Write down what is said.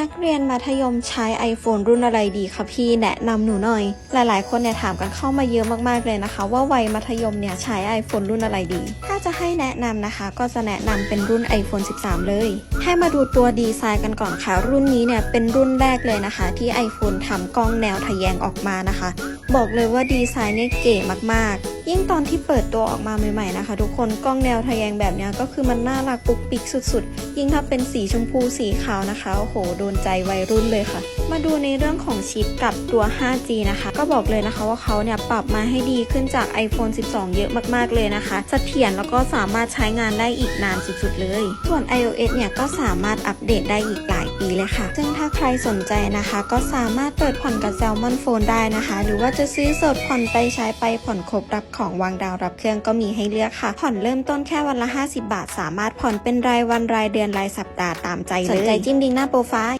นักเรียนมัธยมใช้ iPhone รุ่นอะไรดีคะพี่แนะนำหนูหน่อย หลายๆ คนเนี่ยถามกันเข้ามาเยอะมากๆเลยนะคะ ว่าวัยมัธยมเนี่ยใช้ iPhone รุ่นอะไรดี ถ้าจะให้แนะนำนะคะ ก็จะแนะนำเป็นรุ่น iPhone 13 เลย ให้มาดูตัวดีไซน์กันก่อนค่ะ รุ่นนี้เนี่ยเป็นรุ่นแรกเลยนะคะ ที่ iPhone ทำกล้องแนวทะแยงออกมานะคะ บอกเลยว่าดีไซน์เนี่ยเก๋มากๆ ยิ่งตอนที่เปิดตัวออกมาใหม่ๆนะคะ ทุกคนกล้องแนวทะแยงแบบนี้ก็คือมันน่ารักปุกปิกสุดๆ ยิ่งถ้าเป็นสีชมพูสีขาวนะคะโอ้โหโดนใจวัยรุ่นเลยค่ะ มาดูในเรื่องของชิปกับตัว 5G นะคะ ก็บอกเลยนะคะว่าเขาเนี่ยปรับมาให้ดีขึ้นจาก iPhone 12 เยอะมากๆเลยนะคะเสถียรแล้วก็สามารถใช้งานได้อีกนานสุดๆเลย ส่วน iOS เนี่ยก็สามารถอัปเดตได้อีกหลายปีเลยค่ะ ซึ่งถ้าใครสนใจนะคะ ก็สามารถเปิดผ่อนกับ Salmon Phone ได้นะคะ หรือว่าจะซื้อสดผ่อนไปใช้ไปผ่อนครบรับของวางดาวรับเครื่องก็มีให้เลือกค่ะ ผ่อนเริ่มต้นแค่วันละ 50 บาท สามารถผ่อนเป็นรายวันรายเดือนรายสัปดาห์ตามใจเลยสนใจจิ้มลิงก์หน้าโปรไฟล์